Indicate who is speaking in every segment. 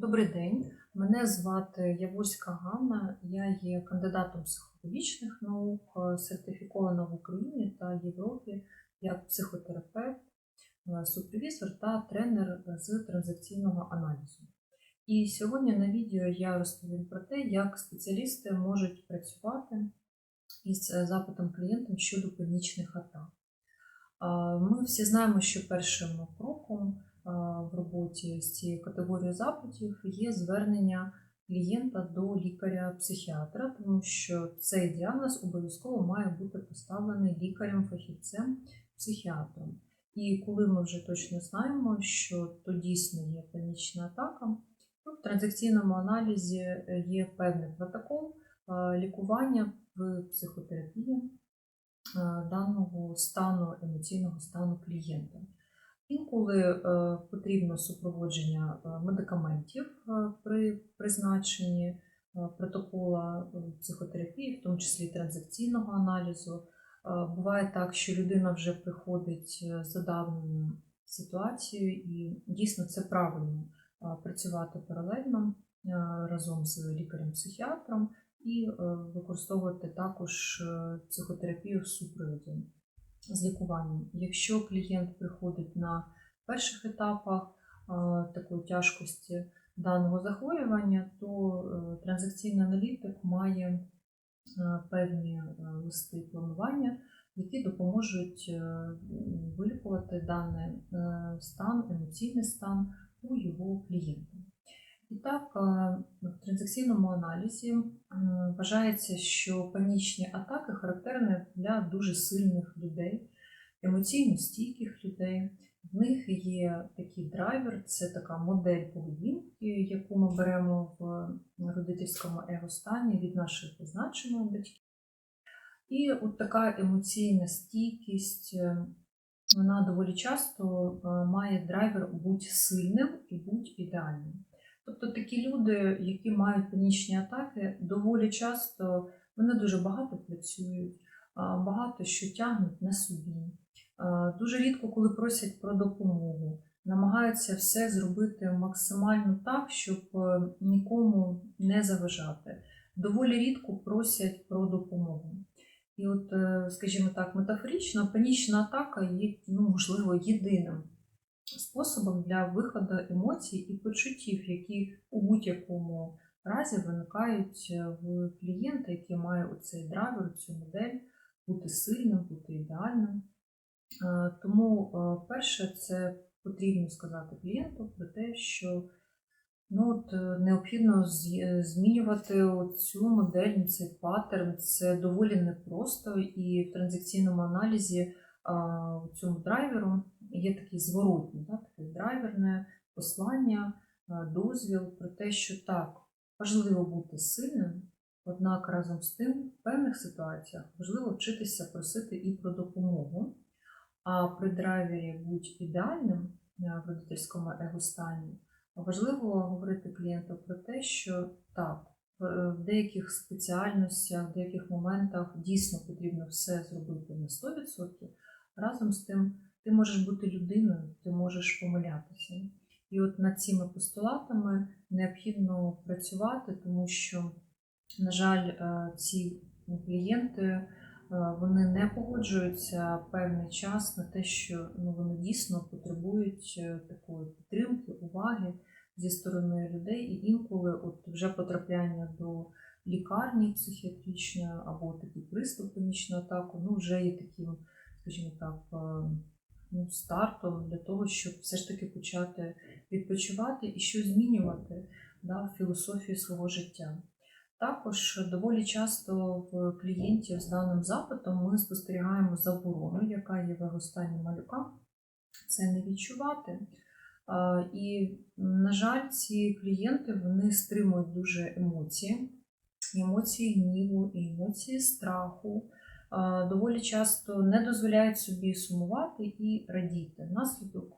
Speaker 1: Добрий день, мене звати Явуська Ганна. Я є кандидатом психологічних наук, е, сертифікована в Україні та Європі як психотерапевт, е, супервізор та тренер з транзакційного аналізу. І сьогодні на відео я розповім про те, як спеціалісти можуть працювати із е, запитом клієнтам щодо панічних атак. Ми всі знаємо, що першим кроком в роботі з цією категорією запитів є звернення клієнта до лікаря-психіатра, тому що цей діагноз обов'язково має бути поставлений лікарем-фахівцем, психіатром. І коли ми вже точно знаємо, що то дійсно є панічна атака, то в транзакційному аналізі е, є певний протокол лікування в психотерапії даного стану, емоційного стану клієнта. Інколи е, потрібно супроводження е, медикаментів е, при призначенні протокола психотерапії, в тому числі транзакційного аналізу. Буває так, що людина вже приходить е, з задавненою ситуацією, і дійсно це правильно працювати паралельно разом з лікарем-психіатром і використовувати також психотерапію в супроводі з лікуванням. Якщо клієнт приходить на перших етапах такої тяжкості даного захворювання, то е, транзакційний аналітик має е, певні е, листи планування, які допоможуть вилікувати даний стан, емоційний стан у його клієнта. Так, е, в транзакційному аналізі вважається, що панічні атаки характерні для дуже сильних людей, емоційно стійких людей. В них є такий драйвер, це така модель поведінки, яку ми беремо в родительському его-стані від наших призначених батьків. І от така емоційна стійкість, е, вона доволі часто е, має драйвер будь сильним і будь ідеальним. Тобто такі люди, які мають панічні атаки, доволі часто вони дуже багато працюють, багато що тягнуть на собі. Дуже рідко, коли просять про допомогу, намагаються все зробити максимально так, щоб е, нікому не заважати. Доволі рідко просять про допомогу. І от, е, скажімо так, метафорично, панічна атака є, ну, можливо, єдиним способом для виходу емоцій і почуттів, які у будь-якому разі виникають е, в клієнта, який має оцей драйвер, цю модель, бути сильним, бути ідеальним. Е, Тому, е, перше, це потрібно сказати клієнту про те, що ну, от, необхідно змінювати цю модель, цей паттерн. Це доволі непросто, і в транзакційному аналізі цьому драйверу є такий зворотний, да, таке драйверне послання, дозвіл про те, що так, важливо бути сильним, однак разом з тим в певних ситуаціях важливо вчитися просити і про допомогу. А при драйвері будь ідеальним в родительському его-стані важливо говорити клієнту про те, що так, в деяких спеціальностях, в деяких моментах дійсно потрібно все зробити на 100%. Разом з тим, ти можеш бути людиною, ти можеш помилятися. І от над цими постулатами необхідно працювати, тому що, на жаль, е, ці клієнти е, вони не погоджуються певний час на те, що ну, вони дійсно потребують е, такої підтримки, уваги зі сторони людей, і інколи от вже потрапляння до лікарні психіатричної або такий приступ панічної атаки, ну вже є таким, скажімо так, е, ну, стартом для того, щоб все ж таки почати відпочивати і щось змінювати да, в філософії свого життя. Також доволі часто в клієнтів з даним запитом ми спостерігаємо заборону, яка є в його стані малюка. Це не відчувати. І, на жаль, ці клієнти вони стримують дуже емоції, емоції гніву, і емоції страху. А, Доволі часто не дозволяють собі сумувати і радіти. Внаслідок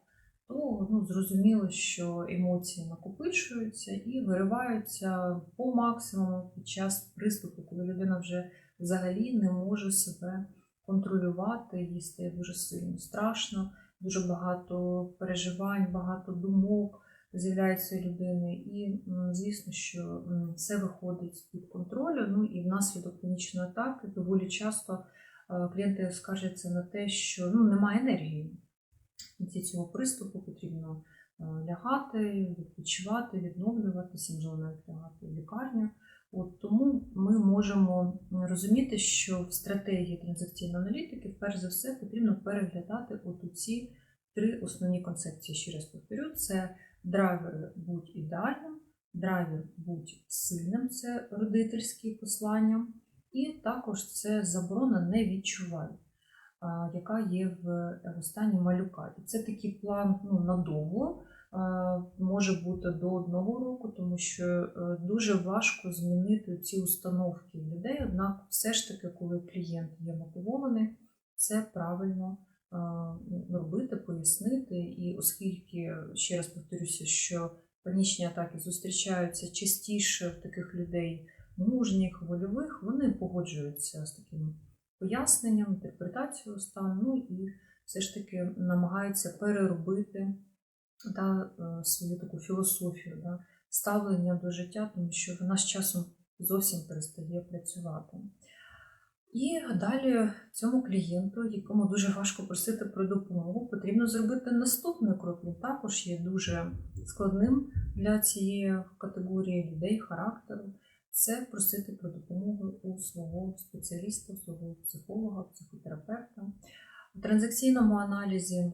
Speaker 1: того, ну, зрозуміло, що емоції накопичуються і вириваються по максимуму під час приступу, коли людина вже взагалі не може себе контролювати, їй стає дуже сильно страшно дуже багато переживань, багато думок, з'являється людини, і звісно, що все виходить з-під контролю. Ну і внаслідок панічної атаки доволі часто е, клієнти скаржаться на те, що ну, немає енергії. Кінці цього приступу потрібно е, лягати, відпочивати, відновлюватися, можливо, навіть лягати в лікарню. От тому ми можемо розуміти, що в стратегії транзакційної аналітики, перш за все, потрібно переглядати от ці три основні концепції. Ще раз повторю: це драйвер будь ідеальним, драйвер будь сильним, це родительські послання, і також це заборона не відчувай, яка є в стані малюка. І це такий план ну, надовго. Може бути до одного року, тому що е, дуже важко змінити ці установки людей. Однак, все ж таки, коли клієнт є мотивований, це правильно робити, пояснити. І оскільки ще раз повторюся, що панічні атаки зустрічаються частіше в таких людей мужніх, вольових, вони погоджуються з таким поясненням, інтерпретацією стану, ну і все ж таки намагаються переробити да, е, свою таку філософію, да, ставлення до життя, тому що вона з часом зовсім перестає працювати. І далі цьому клієнту, якому дуже важко просити про допомогу, потрібно зробити наступний крок. Він також є дуже складним для цієї категорії людей, характеру. Це просити про допомогу у свого спеціаліста, у свого психолога, психотерапевта. У транзакційному аналізі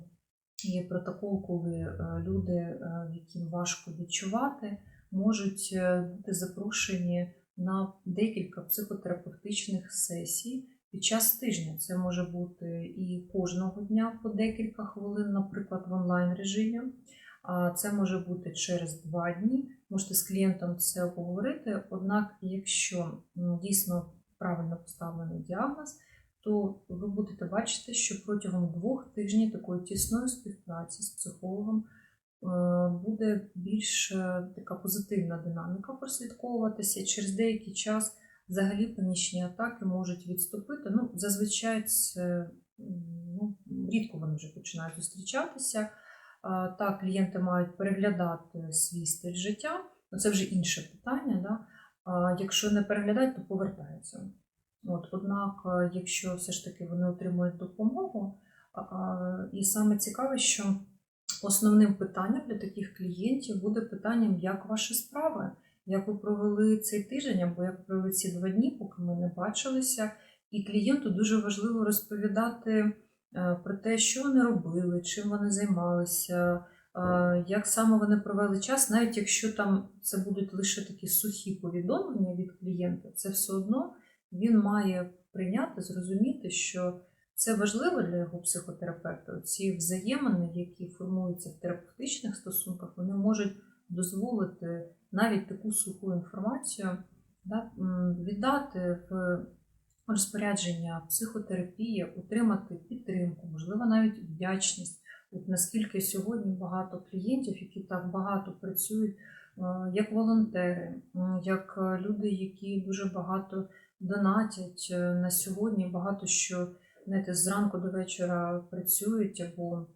Speaker 1: є протокол, коли е, люди, е, яким важко відчувати, можуть е, бути запрошені на декілька психотерапевтичних сесій під час тижня. Це може бути і кожного дня по декілька хвилин, наприклад, в онлайн режимі. А це може бути через два дні. Можете з клієнтом це обговорити. Однак, якщо дійсно правильно поставлений діагноз, то ви будете бачити, що протягом двох тижнів такої тісної співпраці з психологом буде більш е, така позитивна динаміка прослідковуватися. Через деякий час взагалі панічні атаки можуть відступити. Ну, зазвичай це ну, рідко вони вже починають зустрічатися. Так, клієнти мають переглядати свій стиль життя, ну це вже інше питання. Да? Якщо не переглядають, то повертаються. От, однак, е, якщо все ж таки вони отримують допомогу, і саме цікаве, що основним питанням для таких клієнтів буде питанням, як ваші справи, як ви провели цей тиждень, або як провели ці два дні, поки ми не бачилися. І клієнту дуже важливо розповідати е, про те, що вони робили, чим вони займалися, е, як саме вони провели час, навіть якщо там це будуть лише такі сухі повідомлення від клієнта, це все одно він має прийняти, зрозуміти, що це важливо для його психотерапевта. Ці взаємини, які формуються в терапевтичних стосунках, вони можуть дозволити навіть таку суху інформацію да, віддати в розпорядження психотерапії, отримати підтримку, можливо, навіть вдячність. От наскільки сьогодні багато клієнтів, які так багато працюють, е, як волонтери, як люди, які дуже багато донатять е, на сьогодні, багато що знаєте, зранку до вечора працюють або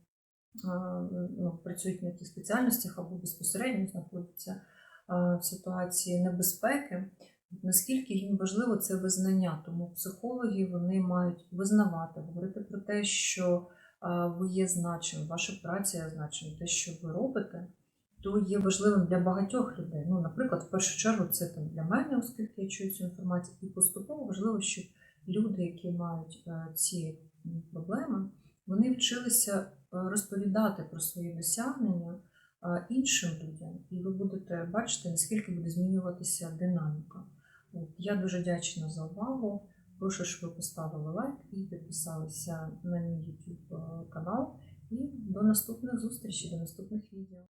Speaker 1: ну, працюють на яких спеціальностях, або безпосередньо знаходяться в ситуації небезпеки. Наскільки їм важливо це визнання, тому психологи вони мають визнавати, говорити про те, що ви є значим, ваша праця є значим, те, що ви робите, то є важливим для багатьох людей. Ну, наприклад, в першу чергу це там для мене, оскільки я чую цю інформацію, і поступово важливо, щоб люди, які мають е, ці проблеми, вони вчилися е, розповідати про свої досягнення е, іншим людям, і ви будете бачити, наскільки буде змінюватися динаміка. Я дуже вдячна за увагу. Прошу, щоб ви поставили лайк і підписалися на мій YouTube канал. І до наступних зустрічей, до наступних відео.